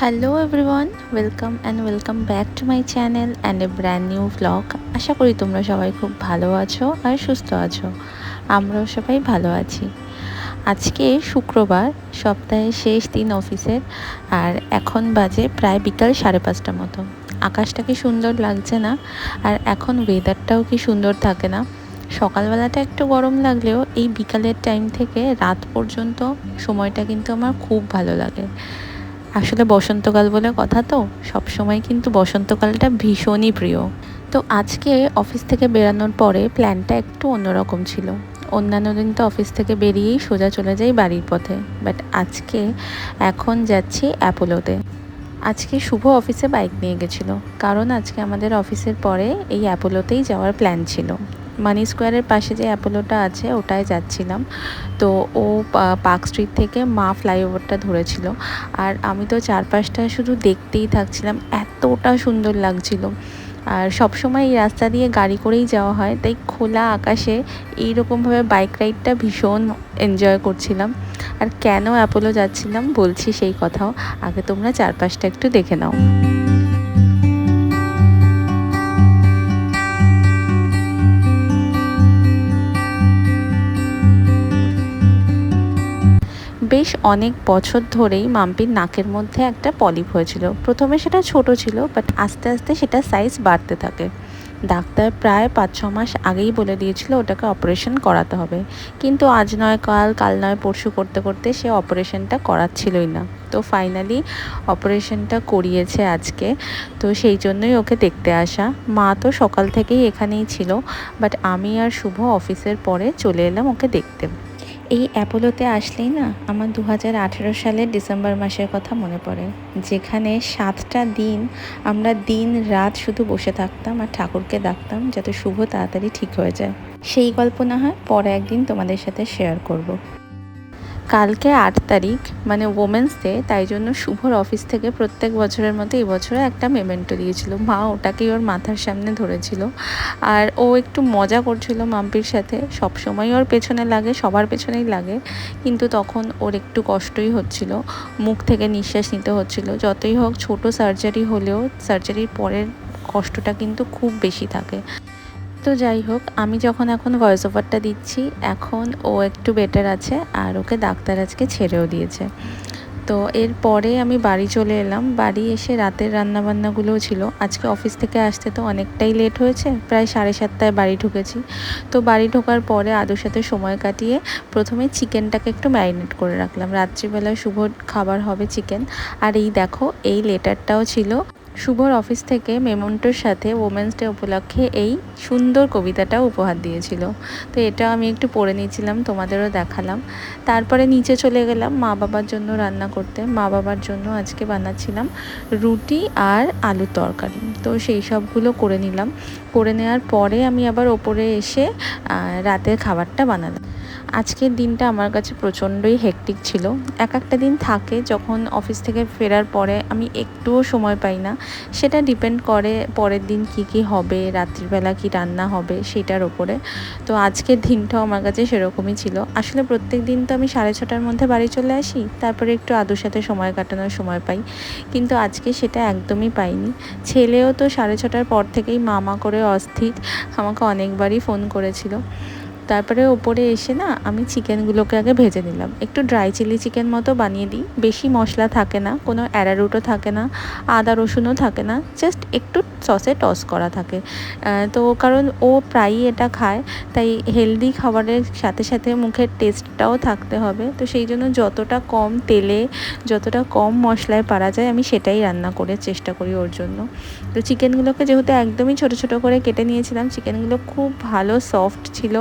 Hello everyone welcome and welcome back to my channel and a brand new vlog আশা করি তোমরা সবাই খুব ভালো আছো আর সুস্থ আছো। আমরাও সবাই ভালো আছি। আজকে শুক্রবার, সপ্তাহের শেষ দিন অফিসের, আর এখন বাজে প্রায় বিকাল সাড়ে পাঁচটা মতো। আকাশটা কি সুন্দর লাগছে না? আর এখন ওয়েদারটাও কি সুন্দর থাকে না? সকালবেলাটা একটু গরম লাগলেও এই বিকালের টাইম থেকে রাত পর্যন্ত সময়টা কিন্তু আমার খুব ভালো লাগে। আসলে বসন্তকাল বলে কথা তো সব সময় কিন্তু বসন্তকালটা ভীষণই প্রিয়। তো আজকে অফিস থেকে বেরানোর পরে প্ল্যানটা একটু অন্যরকম ছিল। অন্যান্য দিন তো অফিস থেকে বেরিয়েই সোজা চলে যাই বাড়ির পথে। বাট আজকে এখন যাচ্ছি অ্যাপোলোতে। আজকে শুভ অফিসে বাইক নিয়ে গেছিল। কারণ আজকে আমাদের অফিসের পরে এই অ্যাপোলোতেই যাওয়ার প্ল্যান ছিল। মানি স্কোয়ারের পাশে যে অ্যাপোলোটা আছে, ওটায় যাচ্ছিলাম। তো ও পার্ক স্ট্রিট থেকে মা ফ্লাইওভারটা ধরেছিল। আর আমি তো চারপাশটা শুধু দেখতেই থাকছিলাম। এতটা সুন্দর লাগছিল। আর সবসময় এই রাস্তা দিয়ে গাড়ি করেই যাওয়া হয়, তাই খোলা আকাশে এইরকমভাবে বাইক রাইডটা ভীষণ এনজয় করছিলাম। আর কেন অ্যাপোলো যাচ্ছিলাম বলছি সেই কথাও, আগে তোমরা চারপাশটা একটু দেখে নাও। বেশ অনেক বছর ধরেই মাম্পির নাকের মধ্যে একটা পলিপ হয়েছিল। প্রথমে সেটা ছোট ছিল বাট আস্তে আস্তে সেটা সাইজ বাড়তে থাকে। ডাক্তার প্রায় পাঁচ, ছ মাস আগেই বলে দিয়েছিল ওটাকে অপারেশন করাতে হবে। কিন্তু আজ নয়, কাল কাল নয়, পরশু করতে করতে সে অপারেশনটা করাচ্ছিলই না। তো ফাইনালি অপারেশনটা করিয়েছে আজকে। তো সেই জন্যই ওকে দেখতে আসা। মা তো সকাল থেকেই এখানেই ছিল বাট আমি আর শুভ অফিসের পরে চলে এলাম ওকে দেখতে। এই অ্যাপোলোতে আসলেই না আমার দু হাজার আঠেরো সালের ডিসেম্বর মাসের কথা মনে পড়ে, যেখানে সাতটা দিন আমরা দিন রাত শুধু বসে থাকতাম আর ঠাকুরকে ডাকতাম যাতে শুভ তাড়াতাড়ি ঠিক হয়ে যায় সেই গল্প না হয় পরে একদিন তোমাদের সাথে শেয়ার করব। কালকে আট তারিখ মানে ওমেন্স ডে তাই জন্য শুভর অফিস থেকে প্রত্যেক বছরের মতো এই বছরে একটা মেমেন্টো দিয়েছিল। মা ওটাকেই ওর মাথার সামনে ধরেছিল। আর ও একটু মজা করছিল মাম্পির সাথে। সব সময় ওর পেছনে লাগে, সবার পেছনেই লাগে। কিন্তু তখন ওর একটু কষ্টই হচ্ছিল। মুখ থেকে নিঃশ্বাস নিতে হচ্ছিল। যতই হোক, ছোট সার্জারি হলেও সার্জারির পরের কষ্টটা কিন্তু খুব বেশি থাকে। তো যাই হোক, আমি যখন এখন ভয়েস ওভারটা দিচ্ছি, এখন ও একটু বেটার আছে আর ওকে ডাক্তার আজকে ছেড়েও দিয়েছে। তো এরপরে আমি বাড়ি চলে এলাম। বাড়ি এসে রাতের রান্নাবান্নাগুলোও ছিল। আজকে অফিস থেকে আসতে তো অনেকটাই লেট হয়েছে, প্রায় সাড়ে সাতটায় বাড়ি ঢুকেছি। তো বাড়ি ঢোকার পরে আদুর সাথে সময় কাটিয়ে প্রথমে চিকেনটাকে একটু ম্যারিনেট করে রাখলাম। রাত্রিবেলায় শুভ খাবার হবে চিকেন আর এই দেখো, এই লেটারটাও ছিল শুভর অফিস থেকে মেমন্টোর সাথে ওমেন্স ডে উপলক্ষে এই সুন্দর কবিতাটা উপহার দিয়েছিল। তো এটা আমি একটু পড়ে নিয়েছিলাম, তোমাদেরও দেখালাম। তারপরে নিচে চলে গেলাম মা বাবার জন্য রান্না করতে। মা বাবার জন্য আজকে বানাচ্ছিলাম রুটি আর আলুর তরকারি। তো সেই সবগুলো করে নিলাম। করে নেওয়ার পরে আমি আবার ওপরে এসে রাতের খাবারটা বানালাম। আজকের দিনটা আমার কাছে প্রচণ্ডই হেকটিক ছিল। এক একটা দিন থাকে, যখন অফিস থেকে ফেরার পরে আমি একটুও সময় পাই না। সেটা ডিপেন্ড করে পরের দিন কি কি হবে রাত্রিবেলা কি রান্না হবে সেটার ওপরে তো আজকের দিনটাও আমার কাছে সেরকমই ছিল। আসলে প্রত্যেক দিন তো আমি সাড়ে ছটার মধ্যে বাড়ি চলে আসি, তারপরে একটু আদুর সাথে সময় কাটানোর সময় পাই। কিন্তু আজকে সেটা একদমই পাইনি। ছেলেও তো সাড়ে ছটার পর থেকেই মামা করে অস্থির, আমাকে অনেকবারই ফোন করেছিল। তারপরে ওপরে এসে না আমি চিকেনগুলোকে আগে ভেজে নিলাম। একটু ড্রাই চিলি চিকেন মতো বানিয়ে দিই। বেশি মশলা থাকে না, কোনো অ্যারারুটও থাকে না, আদা রসুনও থাকে না জাস্ট একটু সসে টস করা থাকে। তো কারণ ও প্রায়ই এটা খায়, তাই হেলদি খাবারের সাথে সাথে মুখের টেস্টটাও থাকতে হবে। তো সেই জন্য যতটা কম তেলে, যতটা কম মশলায় পারা যায়, আমি সেটাই রান্না করে চেষ্টা করি ওর জন্য। তো চিকেনগুলোকে যেহেতু একদমই ছোট ছোট করে কেটে নিয়েছিলাম চিকেনগুলো খুব ভালো সফট ছিল।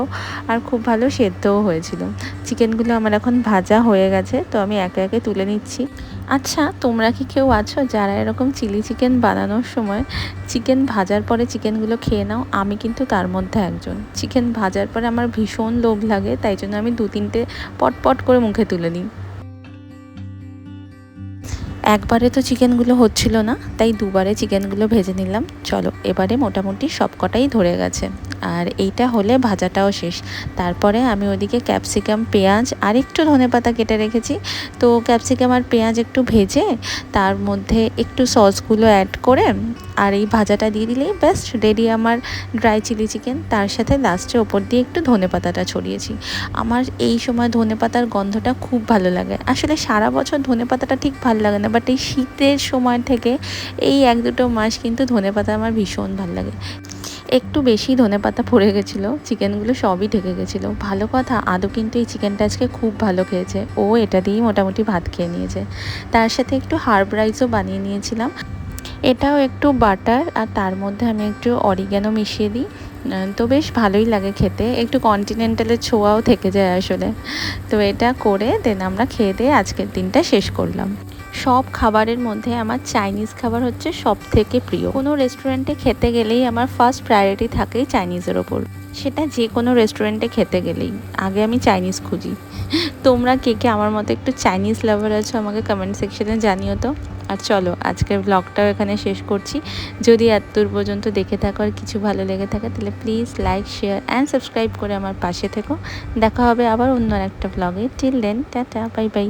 আর খুব ভালো সেদ্ধও হয়েছিল। চিকেনগুলো আমার এখন ভাজা হয়ে গেছে, তো আমি একে একে তুলে নিচ্ছি। আচ্ছা তোমরা কি কেউ আছো যারা এরকম চিলি চিকেন বানানোর সময় চিকেন ভাজার পরে চিকেনগুলো খেয়ে নাও? আমি কিন্তু তার মধ্যে একজন। চিকেন ভাজার পরে আমার ভীষণ লোভ লাগে, তাই জন্য আমি দু তিনটে পটপট পট করে মুখে তুলে নিই। একবারে তো চিকেনগুলো হচ্ছিল না, তাই দুবারে চিকেনগুলো ভেজে নিলাম। চলো, এবারে মোটামুটি সব কটাই ধরে গেছে। আর এইটা হলে ভাজাটাও শেষ। তারপরে আমি ওদিকে ক্যাপসিকাম, পেঁয়াজ আর একটু ধনে পাতা কেটে রেখেছি। তো ক্যাপসিকাম আর পেঁয়াজ একটু ভেজে, তার মধ্যে একটু সসগুলো অ্যাড করে আর এই ভাজাটা দিয়ে দিলেই ব্যাস রেডি আমার ড্রাই চিলি চিকেন তার সাথে লাস্টে ওপর দিয়ে একটু ধনে পাতাটা ছড়িয়েছি। আমার এই সময় ধনে পাতার গন্ধটা খুব ভালো লাগে। আসলে সারা বছর ধনে পাতাটা ঠিক ভালো লাগে না বাট এই শীতের সময় থেকে এই এক দুটো মাস কিন্তু ধনে পাতা আমার ভীষণ ভালো লাগে। একটু বেশি ধনে পাতা পড়ে গেছিল, চিকেনগুলো সবই ঢেকে গেছিল। ভালো কথা, আদৌ কিন্তু এই চিকেনটা আজকে খুব ভালো খেয়েছে। ও এটা দিয়েই মোটামুটি ভাত খেয়ে নিয়েছে। তার সাথে একটু হার্ব রাইসও বানিয়ে নিয়েছিলাম। এটাও একটু বাটার আর তার মধ্যে আমি একটু অরিগ্যানো মিশিয়ে দিই। তো বেশ ভালোই লাগে খেতে। একটু কন্টিনেন্টালের ছোঁয়াও থেকে যায় আসলে। তো এটা করে দেন আমরা খেয়ে দিয়ে আজকের দিনটা শেষ করলাম। সব খাবারের মধ্যে আমার চাইনিজ খাবার হচ্ছে সব থেকে প্রিয়। কোনো রেস্টুরেন্টে খেতে গেলেই আমার ফার্স্ট প্রায়োরিটি থাকে চাইনিজের ওপর। সেটা যে কোনো রেস্টুরেন্টে খেতে গেলেই। আগে আমি চাইনিজ খুঁজি। তোমরা কে কে আমার মতো একটু চাইনিজ লাভার আছো আমাকে কমেন্ট সেকশনে জানিও তো। আর চলো, আজকের ব্লগটাও এখানে শেষ করছি। যদি এতদূর পর্যন্ত দেখে থাকো আর কিছু ভালো লেগে থাকে, তাহলে please like share and subscribe করে আমার পাশে থেকো। দেখা হবে আবার অন্য একটা ব্লগে till then tata bye bye